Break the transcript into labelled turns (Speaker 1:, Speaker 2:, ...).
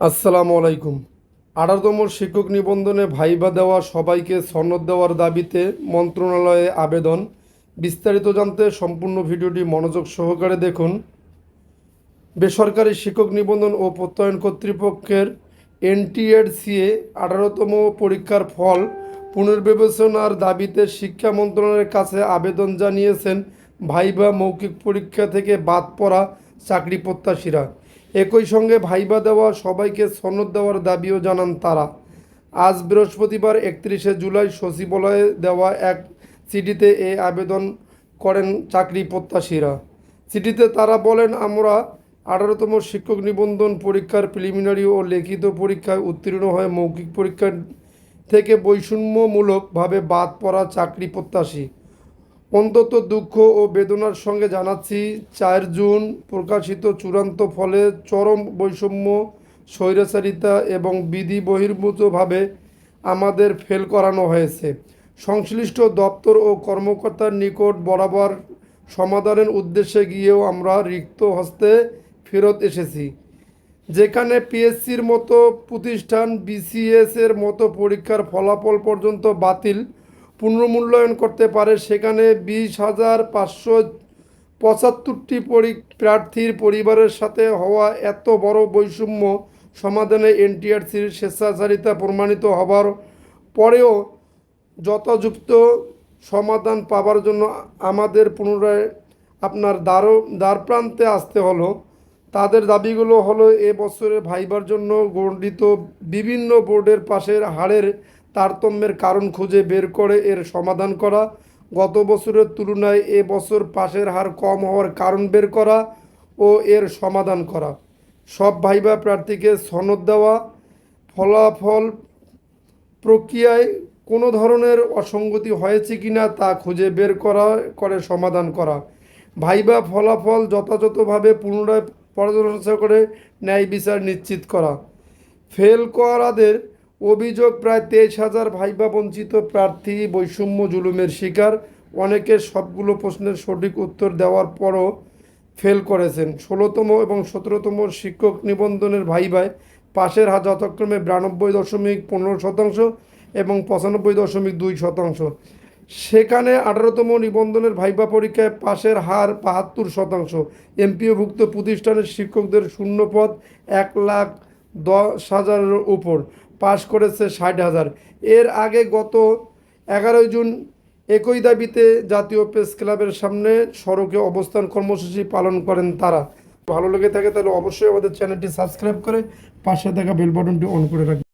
Speaker 1: আসসালামু আলাইকুম। আঠারোতম শিক্ষক নিবন্ধনে ভাইবা দেওয়া সবাইকে সনদ দেওয়ার দাবিতে মন্ত্রণালয়ে আবেদন। বিস্তারিত জানতে সম্পূর্ণ ভিডিওটি মনোযোগ সহকারে দেখুন। বেসরকারি শিক্ষক নিবন্ধন ও প্রত্যয়ন কর্তৃপক্ষের এনটিএডসিএ আঠারোতম পরীক্ষার ফল পুনর্বিবেচনার দাবিতে শিক্ষা মন্ত্রণালয়ের কাছে আবেদন জানিয়েছেন ভাইবা মৌখিক পরীক্ষা থেকে বাদ পড়া চাকরি প্রত্যাশীরা। একই সঙ্গে ভাইবা দেওয়া, সবাইকে সনদ দেওয়ার দাবিও জানান তারা। আজ বৃহস্পতিবার একত্রিশে জুলাই সচিবালয়ে দেওয়া এক চিঠিতে এই আবেদন করেন চাকরি প্রত্যাশীরা। চিঠিতে তারা বলেন, আমরা আঠারোতম শিক্ষক নিবন্ধন পরীক্ষার প্রিলিমিনারি ও লিখিত পরীক্ষায় উত্তীর্ণ হয়ে মৌখিক পরীক্ষা থেকে বৈষম্যমূলকভাবে বাদ পড়া চাকরি প্রত্যাশী। অন্তত দুঃখ ও বেদনার সঙ্গে জানাচ্ছি, চার জুন প্রকাশিত চূড়ান্ত ফলে চরম বৈষম্য, স্বৈরাচারিতা এবং বিধি বহির্ভূতভাবে আমাদের ফেল করানো হয়েছে। সংশ্লিষ্ট দপ্তর ও কর্মকর্তার নিকট বরাবর সমাধানের উদ্দেশ্যে গিয়েও আমরা রিক্ত হস্তে ফেরত এসেছি। যেখানে পিএসসির মতো প্রতিষ্ঠান বিসিএসের মতো পরীক্ষার ফলাফল পর্যন্ত বাতিল পুনর্মূল্যায়ন করতে পারে, সেখানে বিশ হাজার পাঁচশো পঁচাত্তরটি পরি প্রার্থীর পরিবারের সাথে হওয়া এত বড় বৈষম্য সমাধানে এনটিআরসির স্বেচ্ছাচারিতা প্রমাণিত হবার পরেও যথাযুক্ত সমাধান পাবার জন্য আমাদের পুনরায় আপনার দ্বার দ্বারপ্রান্তে আসতে হলো। তাদের দাবিগুলো হলো, এ বছরের ভাইবার জন্য গঠিত বিভিন্ন বোর্ডের পাশের হারের তারতম্যের কারণ খুঁজে বের করে এর সমাধান করা। গত বছরের তুলনায় এ বছর পাশের হার কম হওয়ার কারণ বের করা ও এর সমাধান করা। সব ভাইবা প্রার্থীকে সনদ দেওয়া, ফলাফল প্রক্রিয়ায় কোনো ধরনের অসঙ্গতি হয়েছে কিনা তা খুঁজে বের করা, করে সমাধান করা। ভাইবা ফলাফল যথাযথভাবে পুনরায় পর্যালোচনা করে ন্যায় বিচার নিশ্চিত করা। ফেল করাদের অভিযোগ প্রায় তেইশ হাজার ভাইবা বঞ্চিত প্রার্থী বৈষম্য জুলুমের শিকার। অনেকে সবগুলো প্রশ্নের সঠিক উত্তর দেওয়ার পরও ফেল করেছেন। ষোলোতম এবং সতেরোতম শিক্ষক নিবন্ধনের ভাইভায় পাশের হার যথাক্রমে বিরানব্বই দশমিক পনেরো শতাংশ এবং পঁচানব্বই দশমিক দুই শতাংশ। সেখানে আঠারোতম নিবন্ধনের ভাইবা পরীক্ষায় পাশের হার বাহাত্তর শতাংশ। এমপিওভুক্ত প্রতিষ্ঠানের শিক্ষকদের শূন্য পদ এক লাখ দশ হাজারের উপর। করেছে ষাট হাজার। এর আগে গত এগারোই জুন একই দাবিতে জাতীয় প্রেস ক্লাবের সামনে সড়কে অবস্থান কর্মসূচি পালন করেন তারা। ভালো লেগে থাকে তাহলে অবশ্যই আমাদের চ্যানেলটি সাবস্ক্রাইব করে পাশে থাকা বেল বাটনটি অন করে রাখবেন।